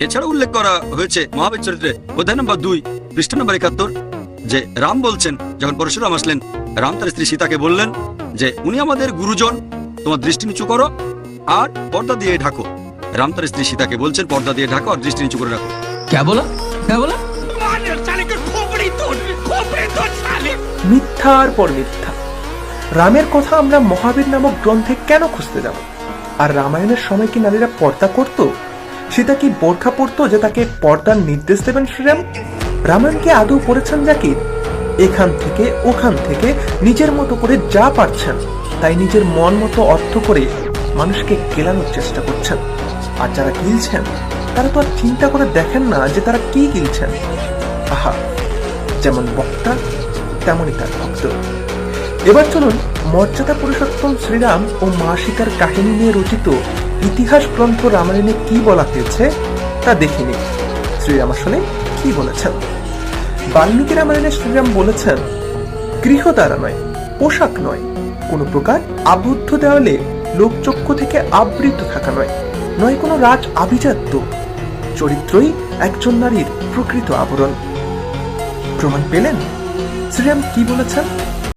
এছাড়া উল্লেখ করা হয়েছে মহাবীর চরিত্রে অধ্যায় নম্বর দুই পৃষ্ঠ নম্বর একাত্তর যে রাম বলছেন যখন পরশুরাম আসলেন রাম তার স্ত্রী সীতাকে বললেন যে উনি আমাদের গুরুজন তোমার দৃষ্টি নিচু করো আর পর্দা দিয়ে ঢাকো। রাম তার স্ত্রী সীতাকে বলছেন পর্দা দিয়ে ঢাকো আর দৃষ্টি নিচু করে রাখো। কে বলো? কে বলো? মিথ্যা আর পর মিথ্যা রামের কথা আমরা মহাবীর নামক গ্রন্থে কেন খুঁজতে যাব? আর রামায়ণের সময় কি নারীরা পর্দা করতো? সীতা কি বোরখা পরতো যে তাকে পর্দার নির্দেশ দেবেন শ্রীরাম? রামায়ণ কি আদৌ পড়েছেন জাকির এখান থেকে, ওখান থেকে নিজের মতো করে যা পারছেন, তাই নিজের মন মতো অর্থ করে মানুষকে কেলানোর চেষ্টা করছেন। আর যারা গিলছেন, তারা তো আর চিন্তা করে দেখেন না যে তারা কি গিলছেন। আহা, যেমন বক্তা, তেমনই তার ভক্ত। এবার চলুন মর্যাদা পুরুষোত্তম শ্রীরাম ও মা সীতার কাহিনী নিয়ে রচিত ইতিহাস গ্রন্থ রামায়ণে কি বলা হয়েছে, তা দেখিনি শ্রীরাম আসলে কি বলেছেন? বাল্মীকি রামায়ণে শ্রীরাম বলেছেন গৃহদ্বারা নয় পোশাক নয়। কোনো প্রকার আবদ্ধ দেওয়ালে লোকচক্ষু থেকে আবৃত থাকা নয় নয় কোনো রাজ আভিজাত্য। চরিত্রই একজন নারীর প্রকৃত আবরণ। প্রমাণ পেলেন? শ্রীরাম কি বলেছেন?